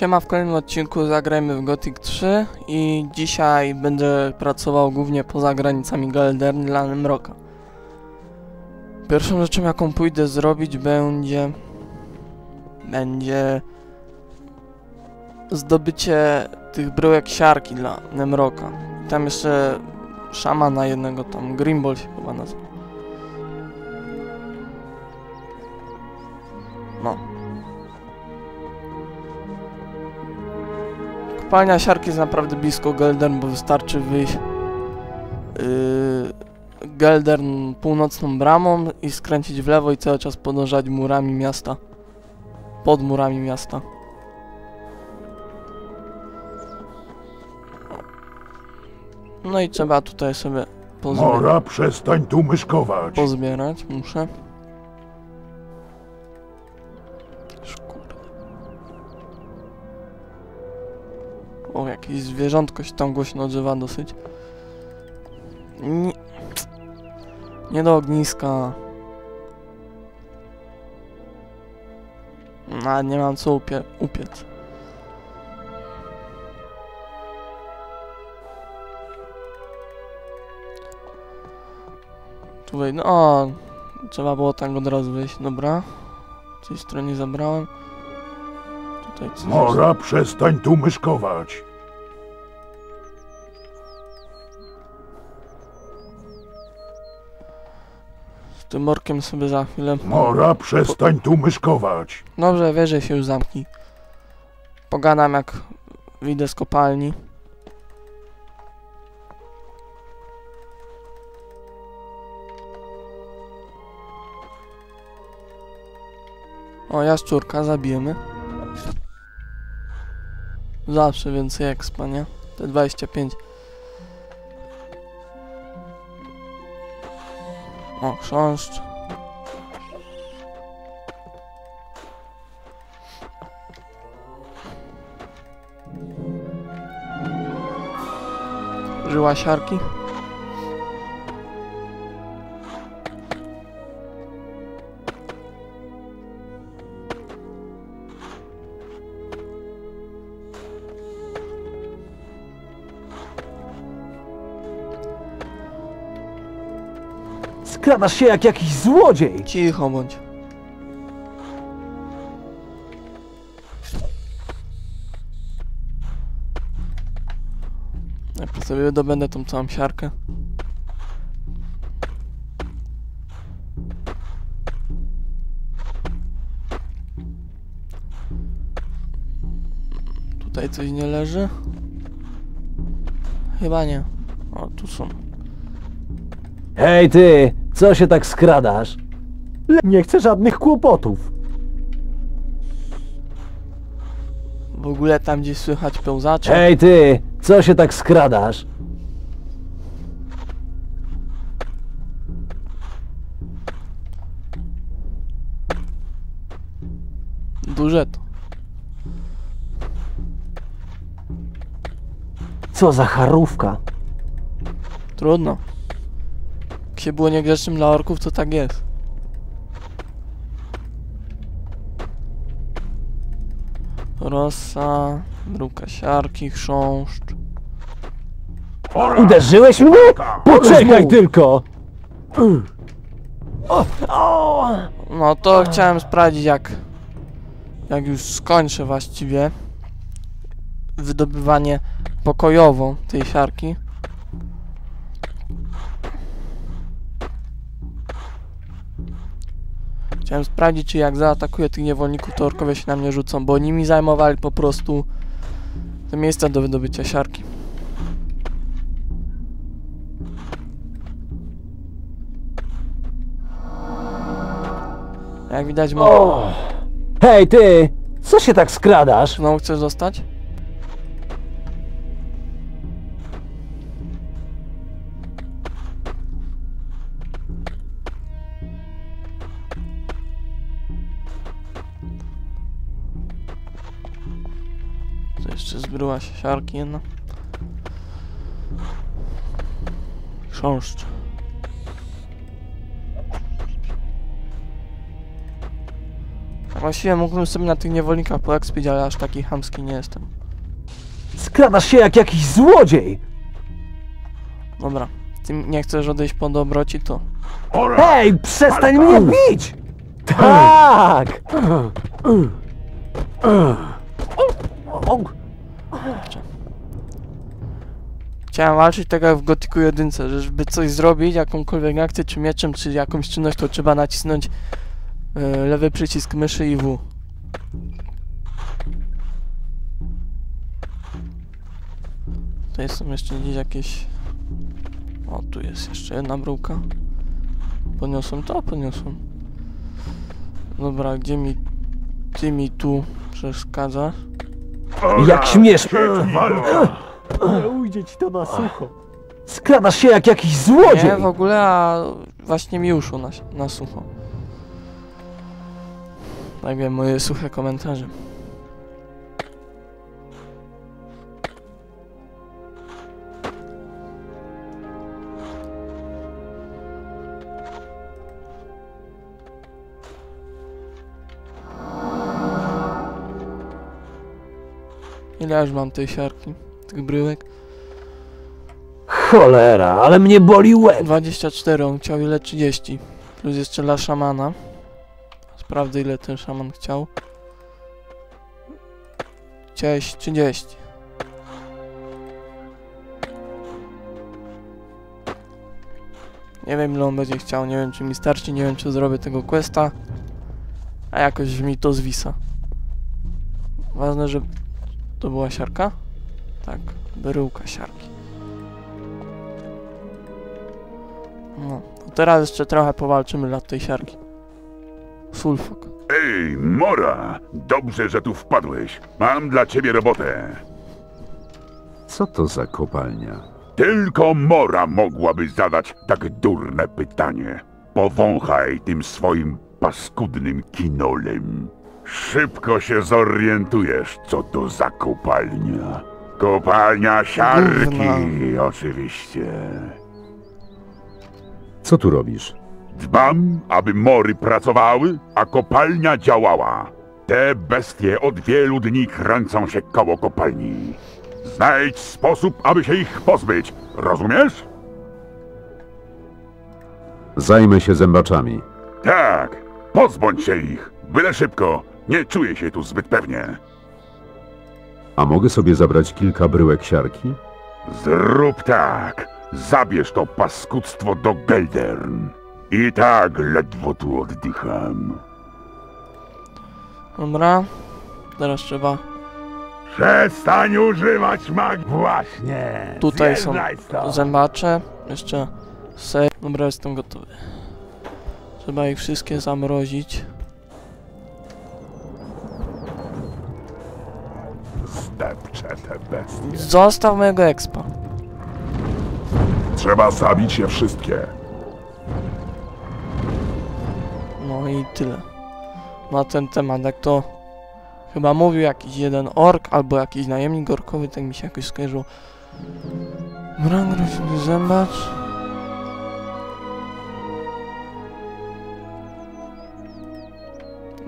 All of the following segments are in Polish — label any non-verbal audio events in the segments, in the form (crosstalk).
Siema, w kolejnym odcinku zagrajmy w Gothic 3 i dzisiaj będę pracował głównie poza granicami Gaelderny dla Nemroka. Pierwszą rzeczą jaką pójdę zrobić będzie... będzie... zdobycie tych bryłek siarki dla Nemroka. Tam jeszcze szamana jednego tam, Grimball się chyba nazywa. No. Kopalnia siarki jest naprawdę blisko Geldern, bo wystarczy wyjść yy, Geldern północną bramą i skręcić w lewo i cały czas podążać murami miasta. Pod murami miasta. No i trzeba tutaj sobie pozbie Mora, przestań tu myszkować. pozbierać, muszę. Jakieś zwierzątko się tam głośno odzywa dosyć. Nie, nie do ogniska. No, nie mam co upie upiec. Tu wejdę. No, o, trzeba było tak od razu wyjść. Dobra. Z tej strony zabrałem. Tutaj coś Mora, przestań tu myszkować. Tym morkiem sobie za chwilę. Mora, przestań tu myszkować. Dobrze, wierzę się już zamknij. Pogadam jak wyjdę z kopalni. O, jaszczurka, zabijemy. Zawsze więcej expa, nie? Te 25. O, chrząszcz. Żyła siarki. Skradasz się jak jakiś złodziej! Cicho bądź. Najpierw sobie wydobędę tą całą siarkę. Tutaj coś nie leży? Chyba nie. O, tu są. Hej ty, co się tak skradasz? Nie chcę żadnych kłopotów. W ogóle tam gdzieś słychać pełzacze. Hej ty, co się tak skradasz? Duże to. Co za charówka? Trudno. Jak się było niegrzecznym dla orków, to tak jest. Rosa, bruka siarki, chrząszcz. Uderzyłeś mnie? Poczekaj tylko! No to chciałem sprawdzić jak... Jak już skończę właściwie wydobywanie pokojowo tej siarki. Chciałem sprawdzić, czy jak zaatakuję tych niewolników, to orkowie się na mnie rzucą, bo oni mi zajmowali po prostu te miejsca do wydobycia siarki. Jak widać, o. Hej ty, co się tak skradasz? Znowu chcesz zostać? Zbryła się siarki jedna. Chrząszcz. Właściwie mógłbym sobie na tych niewolnikach poekspić, ale aż taki chamski nie jestem. Skradasz się jak jakiś złodziej! Dobra. Ty nie chcesz odejść po dobroci, to... Ora! Hej, przestań mnie bić! Tak! O, Chciałem walczyć tak jak w Gotiku 1, że żeby coś zrobić, jakąkolwiek akcję, czy mieczem, czy jakąś czynność, to trzeba nacisnąć e, lewy przycisk myszy i W. Tutaj są jeszcze gdzieś jakieś... O, tu jest jeszcze jedna bryłka. Podniosłem to? Podniosłem. Dobra, gdzie mi... Ty mi tu przeszkadzasz? Jak śmiesz! Nie ujdzie ci to na sucho. Skradasz się jak jakiś Nie, złodziej! w ogóle, a właśnie mi uszło na, na sucho. Tak wiem, moje suche komentarze. Ile ja już mam tej siarki, tych bryłek? Cholera, ale mnie boli łeb! 24, on chciał ile 30. Plus jeszcze dla szamana. Sprawdzę ile ten szaman chciał. Chciałeś 30. Nie wiem ile on będzie chciał, nie wiem czy mi starczy, nie wiem czy zrobię tego questa. A jakoś mi to zwisa. Ważne, że to była siarka? Tak, bryłka siarki. No, to teraz jeszcze trochę powalczymy dla tej siarki. Sulfok. Ej, Mora! Dobrze, że tu wpadłeś. Mam dla ciebie robotę. Co to za kopalnia? Tylko Mora mogłaby zadać tak durne pytanie. Powąchaj tym swoim paskudnym kinolem. Szybko się zorientujesz, co to za kopalnia. Kopalnia siarki, oczywiście. Co tu robisz? Dbam, aby mory pracowały, a kopalnia działała. Te bestie od wielu dni kręcą się koło kopalni. Znajdź sposób, aby się ich pozbyć. Rozumiesz? Zajmę się zębaczami. Tak. Pozbądź się ich. Byle szybko. Nie czuję się tu zbyt pewnie. A mogę sobie zabrać kilka bryłek siarki? Zrób tak. Zabierz to paskudztwo do Geldern. I tak ledwo tu oddycham. Dobra. Teraz trzeba... Przestań używać magii. Właśnie. Tutaj są zębacze. Jeszcze se... Dobra, jestem gotowy. Trzeba ich wszystkie zamrozić. Zostaw mojego expa. Trzeba zabić je wszystkie. No i tyle. Na ten temat, jak to chyba mówił jakiś jeden ork albo jakiś najemnik orkowy, tak mi się jakoś skojarzyło. Mrangrośny zębacz.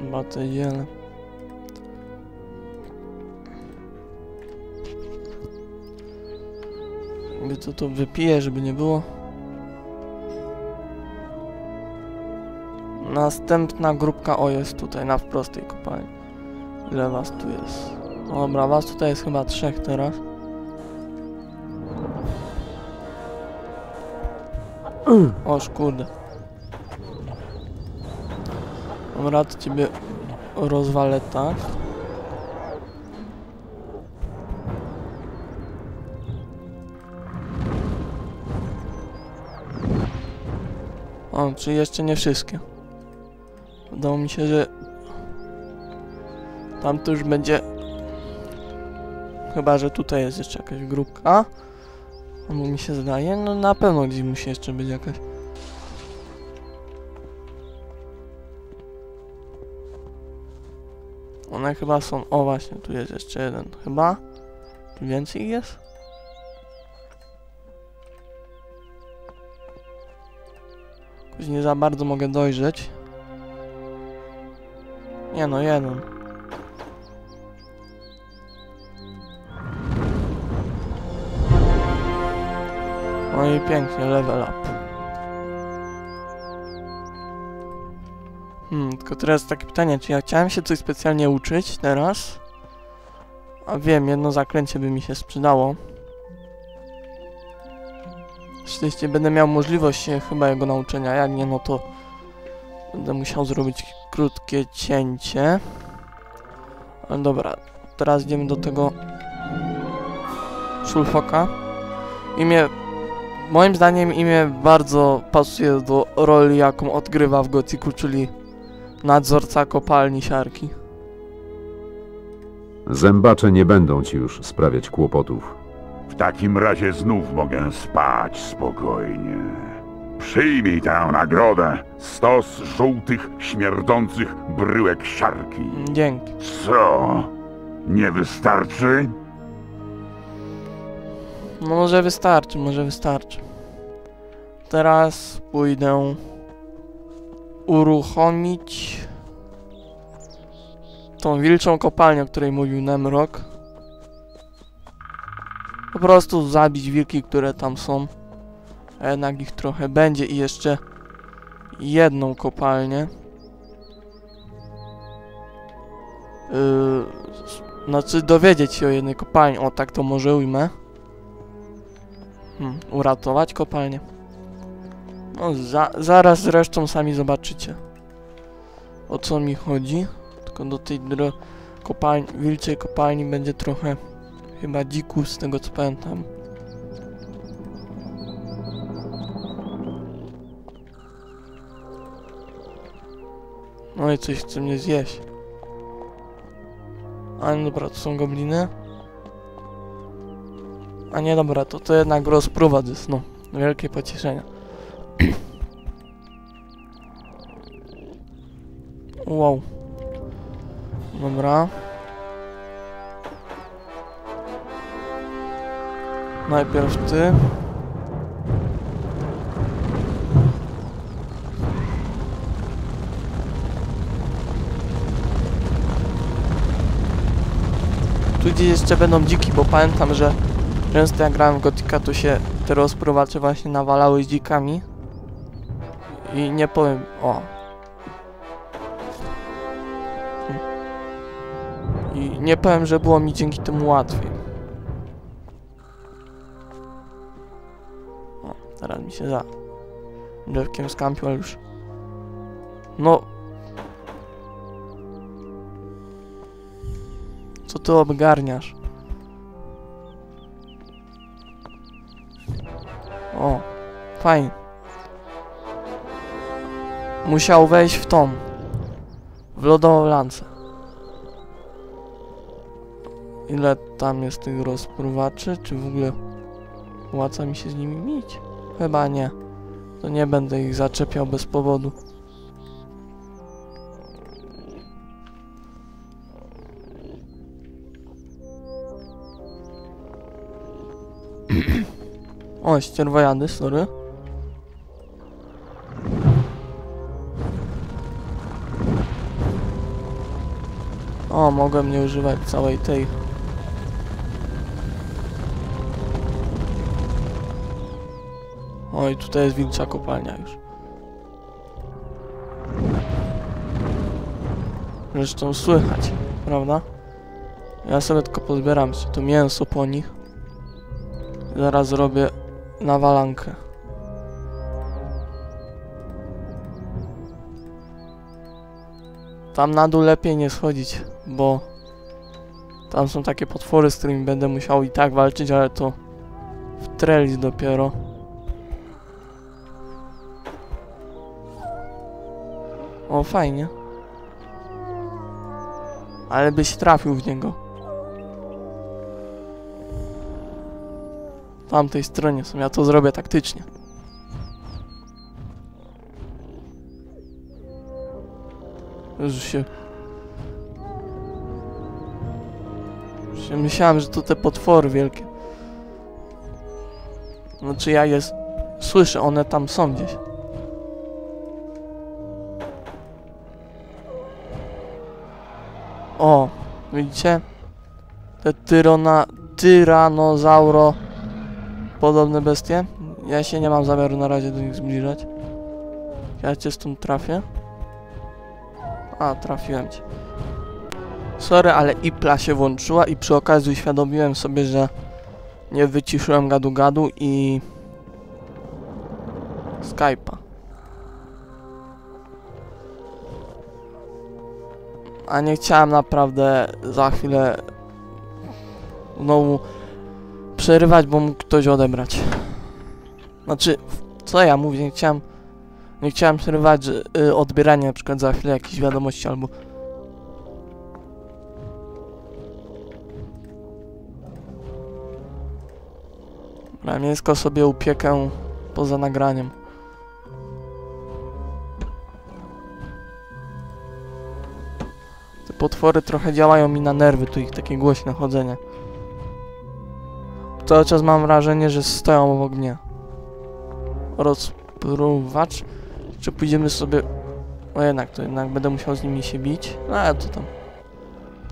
Chyba Jakby to to wypiję, żeby nie było. Następna grupka o jest tutaj na wprost tej kopalni. Ile was tu jest? Dobra, was tutaj jest chyba trzech teraz. Oż kurde. Dobra, to ciebie rozwalę tak. O, czyli jeszcze nie wszystkie. Wydało mi się, że tam to już będzie. Chyba, że tutaj jest jeszcze jakaś grupka. Albo mi się zdaje, no na pewno gdzieś musi jeszcze być jakaś. One chyba są. O właśnie, tu jest jeszcze jeden. Chyba? Tu więcej jest? Nie za bardzo mogę dojrzeć. Nie no, jeden. No i pięknie, level up. Hmm, tylko teraz takie pytanie, czy ja chciałem się coś specjalnie uczyć teraz? A wiem, jedno zaklęcie by mi się sprzedało. Szczęście będę miał możliwość się chyba jego nauczenia, jak nie, no to będę musiał zrobić krótkie cięcie. Ale dobra, teraz idziemy do tego Szulfoka. Imię, moim zdaniem imię bardzo pasuje do roli, jaką odgrywa w Gotiku, czyli nadzorca kopalni siarki. Zębacze nie będą ci już sprawiać kłopotów. W takim razie znów mogę spać spokojnie. Przyjmij tę nagrodę. Stos żółtych, śmierdzących bryłek siarki. Dzięki. Co? Nie wystarczy? No może wystarczy, może wystarczy. Teraz pójdę uruchomić tą wilczą kopalnię, o której mówił Nemrok. Po prostu zabić wilki, które tam są. A jednak ich trochę będzie i jeszcze jedną kopalnię. Yy, znaczy dowiedzieć się o jednej kopalni. O, tak to może ujmę. Hmm, uratować kopalnię. No, za, zaraz zresztą sami zobaczycie. O co mi chodzi. Tylko do tej kopalni, wilczej kopalni będzie trochę chyba dzików z tego co pamiętam. No i coś chce mnie zjeść. A no dobra, to są gobliny. A nie dobra, to to jednak rozpruwa jest, no. Wielkie pocieszenie. (clears throat) wow. Dobra. Najpierw ty. Tu gdzieś jeszcze będą dziki, bo pamiętam, że często jak grałem w Gotika, to się te rozpruwacze właśnie nawalały z dzikami. I nie powiem... O. I nie powiem, że było mi dzięki temu łatwiej. Się za drzewkiem skampił, ale już... No... Co ty obgarniasz? O, fajnie. Musiał wejść w tą. W lodową lancę. Ile tam jest tych rozpruwaczy? Czy w ogóle opłaca mi się z nimi mieć? Chyba nie. To nie będę ich zaczepiał bez powodu. (clears throat) O, ścierwojady, sorry. O, mogłem nie używać całej tej. Oj, tutaj jest wilcza kopalnia już. Zresztą słychać, prawda? Ja sobie tylko pozbieram jeszcze to mięso po nich. Zaraz zrobię nawalankę. Tam na dół lepiej nie schodzić, bo tam są takie potwory, z którymi będę musiał i tak walczyć, ale to w trellis dopiero. Fajnie. Ale byś trafił w niego. tamtej stronie są. Ja to zrobię taktycznie. Już się... Już się myślałem, że to te potwory wielkie. Znaczy ja je s- słyszę, one tam są gdzieś. O, widzicie? Te tyrona, tyranozauro podobne bestie. Ja się nie mam zamiaru na razie do nich zbliżać. Ja cię stąd trafię. A, trafiłem cię. Sorry, ale Ipla się włączyła i przy okazji uświadomiłem sobie, że nie wyciszyłem gadu-gadu i Skype'a. A nie chciałem naprawdę za chwilę znowu przerywać, bo mógł ktoś odebrać. Znaczy, co ja mówię, nie chciałem nie chciałem przerywać y, odbierania na przykład za chwilę jakichś wiadomości albo Dobra, mięsko sobie upiekę poza nagraniem. Potwory trochę działają mi na nerwy, tu ich takie głośne chodzenie. Cały czas mam wrażenie, że stoją obok mnie. Rozpruwacz? Czy pójdziemy sobie... O jednak, to jednak będę musiał z nimi się bić. No ale to tam...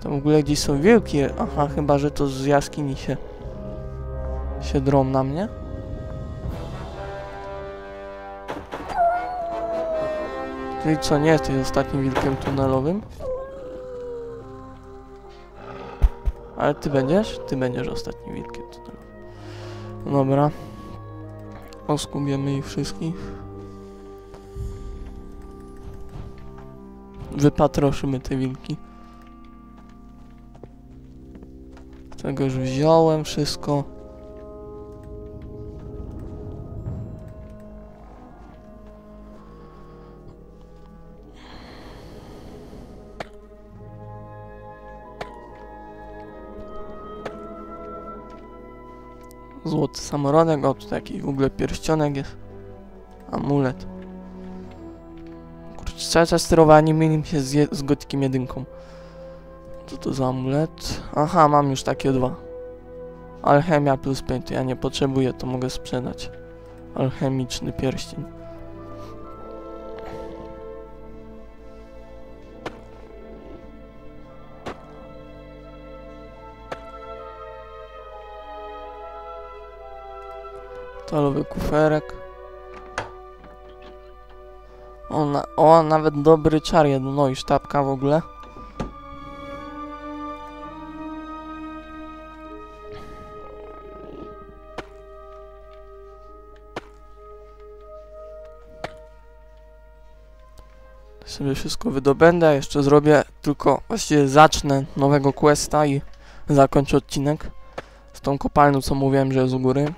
Tam w ogóle gdzieś są wilki. Aha, chyba, że to z jaskini się... się drą na mnie. Czyli co, nie jesteś ostatnim wilkiem tunelowym? Ale ty będziesz? Ty będziesz ostatnim wilkiem tunelowym. Dobra. Oskubiemy ich wszystkich. Wypatroszymy te wilki. Tego już wziąłem wszystko. Złoty samorodek, o tutaj jakiś w ogóle pierścionek jest. Amulet. Kurczę, cały czas sterowanie mieli mi się z, z gotikiem jedynką. Co to za amulet? Aha, mam już takie dwa. Alchemia plus 5, to ja nie potrzebuję, to mogę sprzedać. Alchemiczny pierścień. Stalowy kuferek. O, o, nawet dobry czar jeden. No i sztabka w ogóle. Sobie wszystko wydobędę, jeszcze zrobię tylko, właściwie zacznę nowego questa i zakończę odcinek z tą kopalnią, co mówiłem, że jest u góry.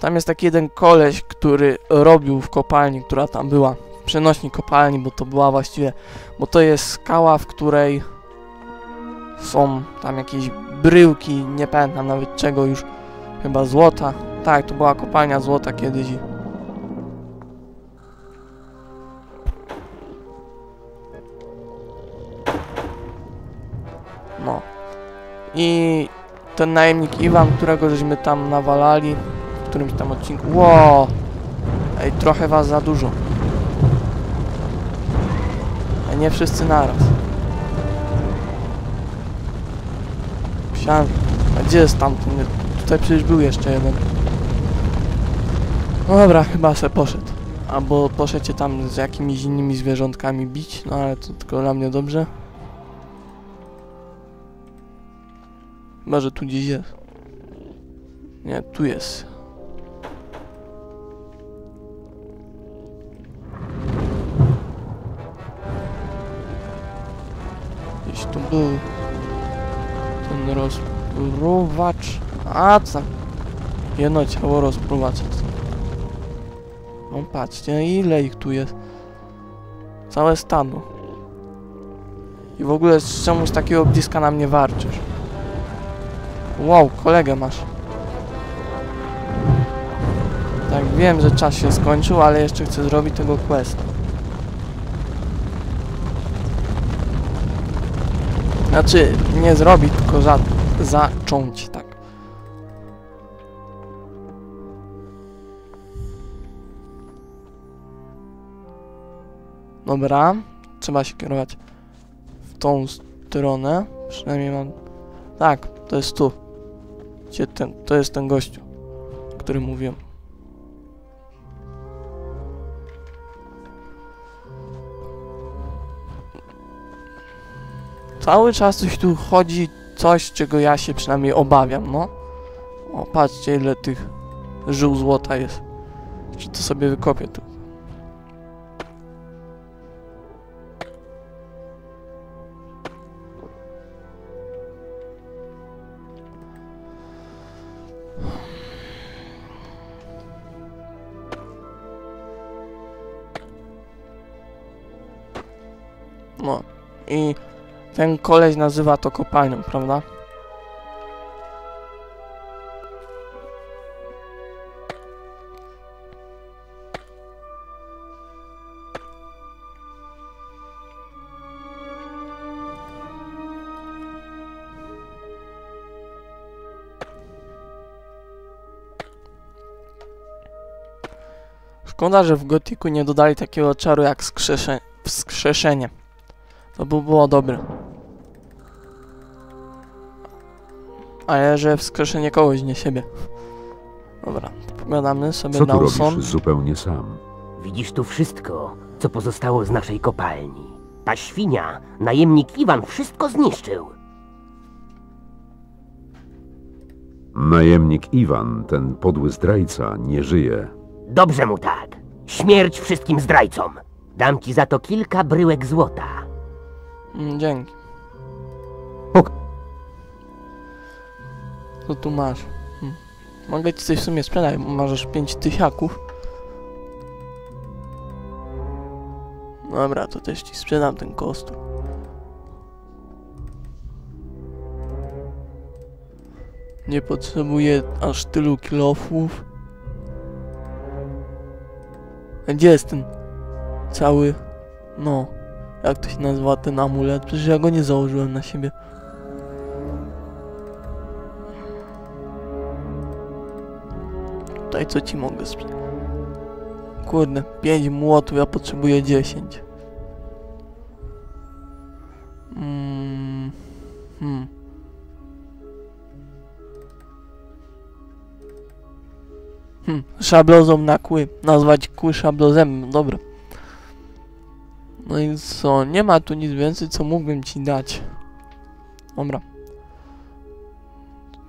Tam jest taki jeden koleś, który robił w kopalni, która tam była. Przenośnik kopalni, bo to była właściwie... Bo to jest skała, w której są tam jakieś bryłki, nie pamiętam nawet czego już. Chyba złota. Tak, to była kopalnia złota kiedyś. No. I ten najemnik Iwan, którego żeśmy tam nawalali, którymś tam odcinku. Ło! Ej, trochę was za dużo. Ej, nie wszyscy naraz. Myślałem, a gdzie jest tamten? Tutaj przecież był jeszcze jeden. No dobra, chyba se poszedł. Albo poszedł tam z jakimiś innymi zwierzątkami bić, no ale to tylko dla mnie dobrze. Chyba, że tu gdzieś jest. Nie, tu jest. Gdzieś tu był ten rozpruwacz. A co? Jedno ciało rozpruwacza. No patrzcie, ile ich tu jest. Całe stado. I w ogóle z takiego bliska na mnie warczysz? Wow, kolegę masz. Tak, wiem, że czas się skończył, ale jeszcze chcę zrobić tego questa. Znaczy, nie zrobić, tylko za zacząć, tak. Dobra, trzeba się kierować w tą stronę. Przynajmniej mam... Tak, to jest tu. Gdzie ten, to jest ten gościu, o którym mówiłem. Cały czas coś tu chodzi, coś czego ja się przynajmniej obawiam, no. O, patrzcie ile tych żył złota jest. Czy to sobie wykopię tu. No i ten koleś nazywa to kopalnią, prawda? Szkoda, że w Gotiku nie dodali takiego czaru jak skrzesze wskrzeszenie. To by było dobre. Ale że wskrzeszenie kogoś, nie siebie. Dobra, pogadamy sobie Co tu robisz zupełnie sam? Widzisz tu wszystko, co pozostało z naszej kopalni. Ta świnia, najemnik Iwan, wszystko zniszczył. Najemnik Iwan, ten podły zdrajca, nie żyje. Dobrze mu tak. Śmierć wszystkim zdrajcom. Dam ci za to kilka bryłek złota. Mm, dzięki. Co tu masz? Hm. Mogę ci coś w sumie sprzedać, bo aż 5 tysiaków. Dobra, to też ci sprzedam ten kostur. Nie potrzebuję aż tylu kilofów. A Gdzie jest ten cały... No, jak to się nazywa ten amulet? Przecież ja go nie założyłem na siebie. Tutaj co ci mogę sprzedać? Kurde, 5 młotów, ja potrzebuję 10. Mm, hmm. Hmm, szablozą na kły. Nazwać kły szablozem, dobra. No i co, nie ma tu nic więcej, co mógłbym ci dać. Dobra.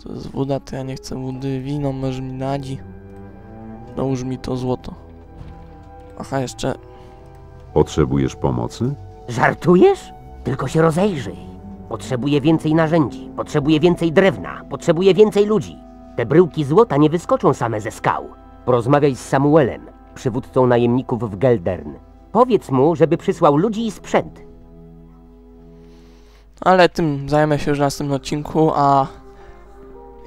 To jest woda, to ja nie chcę wody. Wino może mi nadzi. Dołóż mi to złoto. Aha, jeszcze... Potrzebujesz pomocy? Żartujesz? Tylko się rozejrzyj. Potrzebuję więcej narzędzi, potrzebuję więcej drewna, potrzebuję więcej ludzi. Te bryłki złota nie wyskoczą same ze skał. Porozmawiaj z Samuelem, przywódcą najemników w Geldern. Powiedz mu, żeby przysłał ludzi i sprzęt. Ale tym zajmę się już w następnym odcinku, a...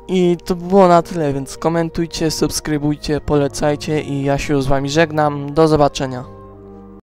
I to było na tyle, więc komentujcie, subskrybujcie, polecajcie i ja się z wami żegnam. Do zobaczenia.